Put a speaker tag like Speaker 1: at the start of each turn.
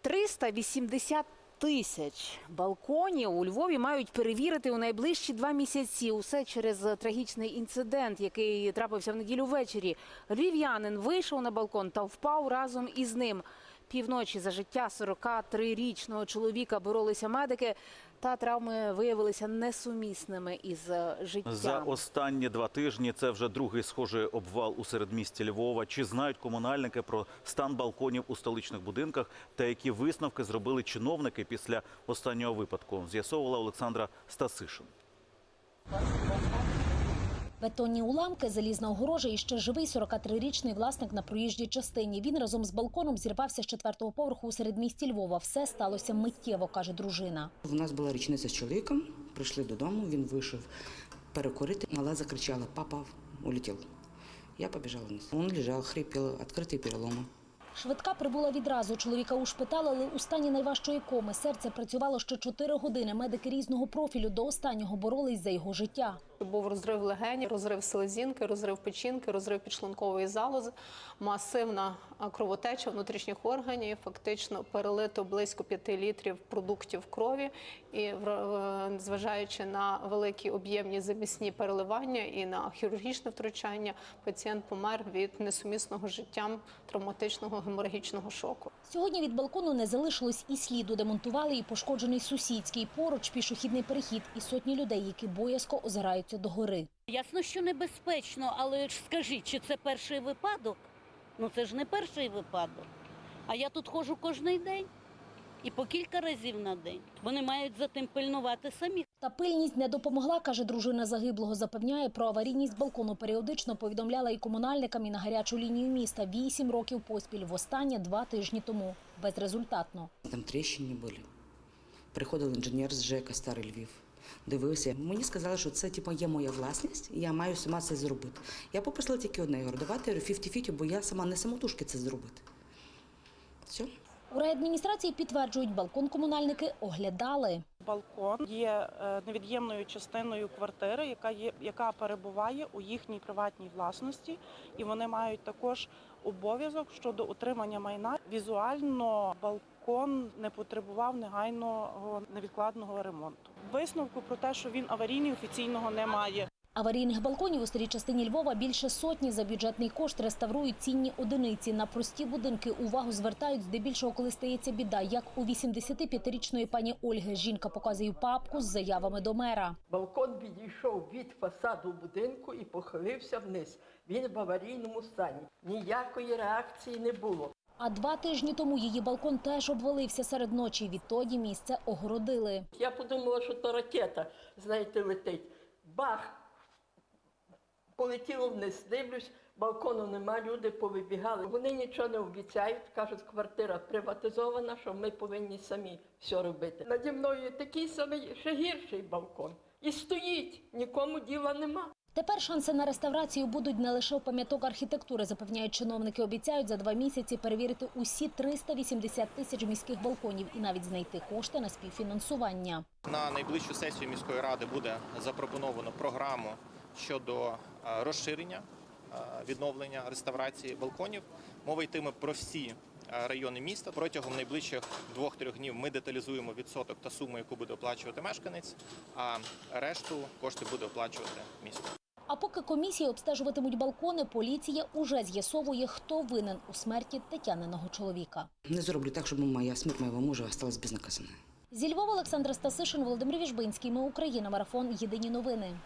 Speaker 1: 380 тисяч балконів у Львові мають перевірити у найближчі два місяці. Усе через трагічний інцидент, який трапився в неділю ввечері. Львів'янин вийшов на балкон та впав разом із ним. Півночі за життя 43-річного чоловіка боролися медики, та травми виявилися несумісними із е, життям.
Speaker 2: За останні два тижні це вже другий схожий обвал у середмісті Львова. Чи знають комунальники про стан балконів у столичних будинках та які висновки зробили чиновники після останнього випадку? З'ясовувала Олександра Стасишин.
Speaker 3: Бетонні уламки, залізна огорожа і ще живий 43-річний власник на проїжджій частині. Він разом з балконом зірвався з четвертого поверху у середмісті Львова. Все сталося миттєво, каже дружина.
Speaker 4: У нас була річниця з чоловіком, прийшли додому, він вийшов перекурити. Мала закричала, папа улетів. Я побіжала вниз. Він лежав, хрипів, відкриті переломи.
Speaker 3: Швидка прибула відразу. Чоловіка ушпиталили у стані найважчої коми. Серце працювало ще 4 години. Медики різного профілю до останнього боролись за його життя.
Speaker 5: Був розрив легені, розрив селезінки, розрив печінки, розрив підшлункової залози, масивна кровотеча внутрішніх органів, фактично перелито близько 5 літрів продуктів крові. І зважаючи на великі об'ємні замісні переливання і на хірургічне втручання, пацієнт помер від несумісного з життям травматичного геморагічного шоку.
Speaker 3: Сьогодні від балкону не залишилось і сліду. Демонтували і пошкоджений сусідський. Поруч пішохідний перехід і сотні людей, які боязко озираються догори.
Speaker 6: Ясно, що небезпечно, але ж скажіть, чи це перший випадок? Ну це ж не перший випадок. А я тут ходжу кожний день і по кілька разів на день. Вони мають за тим пильнувати самі.
Speaker 3: Та пильність не допомогла, каже дружина загиблого. Запевняє про аварійність балкону. Періодично повідомляла і комунальникам, і на гарячу лінію міста. Вісім років поспіль. Востаннє два тижні тому. Безрезультатно.
Speaker 4: Там тріщини були. Приходив інженер з ЖЕКа Старий Львів. Дивився. Мені сказали, що це типу, є моя власність, і я маю сама це зробити. Я попросила тільки одне, я говорю, давайте 50-50, бо я сама не самотужки це зробити. Все.
Speaker 3: У райадміністрації підтверджують, балкон комунальники оглядали.
Speaker 7: Балкон є е, невід'ємною частиною квартири, яка є яка перебуває у їхній приватній власності, і вони мають також обов'язок щодо утримання майна. Візуально балкон не потребував негайного невідкладного ремонту. Висновку про те, що він аварійний, офіційного немає.
Speaker 3: Аварійних балконів у старій частині Львова більше сотні. За бюджетний кошт реставрують цінні одиниці. На прості будинки увагу звертають здебільшого, коли стається біда. Як у 85-річної пані Ольги. Жінка показує папку з заявами до мера.
Speaker 8: Балкон відійшов від фасаду будинку і похилився вниз. Він в аварійному стані. Ніякої реакції не було.
Speaker 3: А два тижні тому її балкон теж обвалився серед ночі. Відтоді місце огородили.
Speaker 8: Я подумала, що то ракета, знаєте, летить. Бах! Полетіло вниз, дивлюсь, балкону нема, люди повибігали. Вони нічого не обіцяють, кажуть, квартира приватизована, що ми повинні самі все робити. Наді мною такий самий, ще гірший балкон. І стоїть, нікому діла нема.
Speaker 3: Тепер шанси на реставрацію будуть не лише у пам'яток архітектури, запевняють чиновники. Обіцяють за два місяці перевірити усі 380 тисяч міських балконів і навіть знайти кошти на співфінансування.
Speaker 9: На найближчу сесію міської ради буде запропоновано програму щодо е, розширення е, відновлення реставрації балконів. Мова йтиме про всі е, райони міста. Протягом найближчих двох-трьох днів ми деталізуємо відсоток та суму, яку буде оплачувати мешканець, а решту кошти буде оплачувати місто.
Speaker 3: А поки комісії обстежуватимуть балкони, поліція уже з'ясовує, хто винен у смерті Тетяниного чоловіка.
Speaker 4: Не зроблю так, щоб моя смерть моєго мужа осталась безнаказаною.
Speaker 3: Зі Львова Олександра Стасишин, Володимир Віжбинський. Ми Україна. Марафон. Єдині новини.